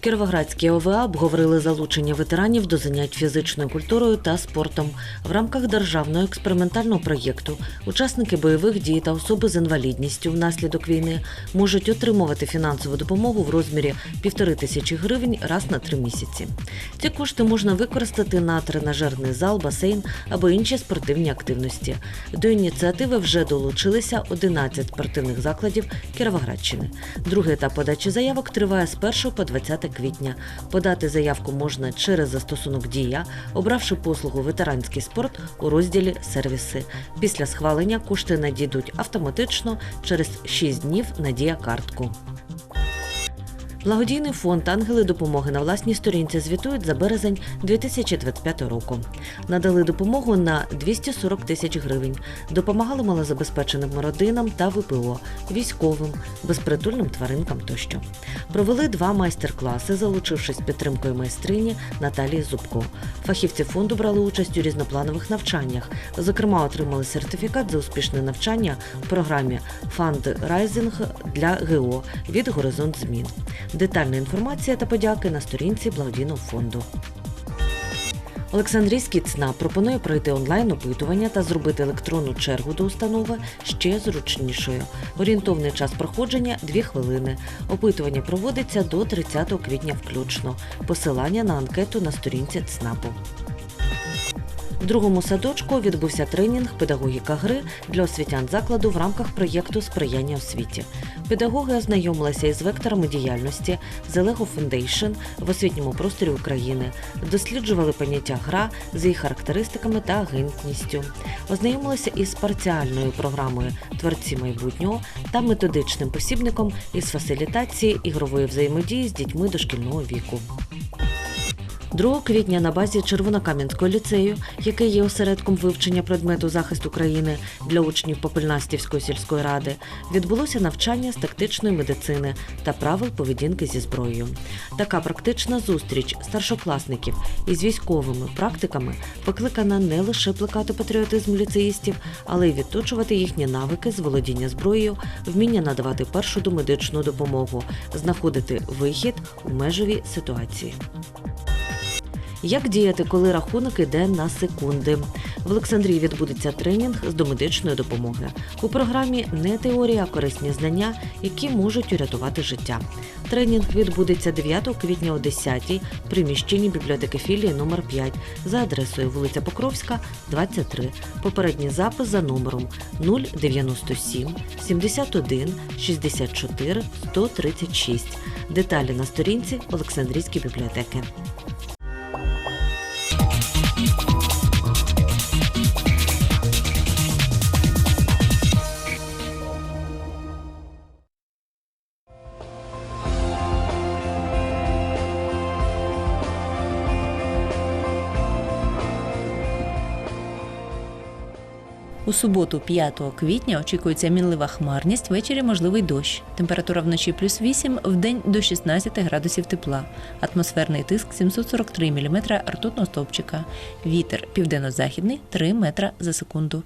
Кіровоградські ОВА обговорили залучення ветеранів до занять фізичною культурою та спортом в рамках державного експериментального проєкту. Учасники бойових дій та особи з інвалідністю внаслідок війни можуть отримувати фінансову допомогу в розмірі півтори тисячі гривень раз на три місяці. Ці кошти можна використати на тренажерний зал, басейн або інші спортивні активності. До ініціативи вже долучилися 11 спортивних закладів Кіровоградщини. Другий етап подачі заявок триває з 1 по 20 квітня. Подати заявку можна через застосунок Дія, обравши послугу ветеранський спорт у розділі Сервіси. Після схвалення кошти надійдуть автоматично через 6 днів на дія картку. Благодійний фонд Ангели допомоги на власній сторінці звітують за березень 2025 року. Надали допомогу на 240 тисяч гривень. Допомагали малозабезпеченим родинам та ВПО, військовим, безпритульним тваринкам тощо. Провели два майстер-класи, залучившись підтримкою майстрині Наталії Зубко. Фахівці фонду брали участь у різнопланових навчаннях. Зокрема, отримали сертифікат за успішне навчання в програмі Фандрайзинг для ГО від Горизонт Змін. Детальна інформація та подяки на сторінці благодійного фонду. Олександрійський ЦНА пропонує пройти онлайн опитування та зробити електронну чергу до установи ще зручнішою. Орієнтовний час проходження 2 хвилини. Опитування проводиться до 30 квітня включно. Посилання на анкету на сторінці ЦНАПу. В другому садочку відбувся тренінг педагогіка гри для освітян закладу в рамках проєкту сприяння освіті. Педагоги ознайомилися із векторами діяльності Zalego Foundation в освітньому просторі України, досліджували поняття гра з її характеристиками та агентністю, ознайомилися із парціальною програмою Творці майбутнього та методичним посібником із фасилітації ігрової взаємодії з дітьми дошкільного віку. 2 квітня на базі Червонокам'янського ліцею, який є осередком вивчення предмету захист України для учнів Попельнастівської сільської ради, відбулося навчання з тактичної медицини та правил поведінки зі зброєю. Така практична зустріч старшокласників із військовими практиками покликана не лише плекати патріотизм ліцеїстів, але й відточувати їхні навики з володіння зброєю, вміння надавати першу домедичну допомогу, знаходити вихід у межовій ситуації. Як діяти, коли рахунок іде на секунди? В Олександрії відбудеться тренінг з домедичної допомоги. У програмі не теорія, а корисні знання, які можуть урятувати життя. Тренінг відбудеться 9 квітня о 10 в приміщенні бібліотеки філії номер 5 за адресою вулиця Покровська, 23. Попередній запис за номером 097 71 64 136. Деталі на сторінці Олександрійської бібліотеки. У суботу, 5 квітня, очікується мінлива хмарність, ввечері можливий дощ. Температура вночі плюс 8, в день до 16 градусів тепла. Атмосферний тиск 743 мм ртутного стовпчика. Вітер південно-західний 3 метра за секунду.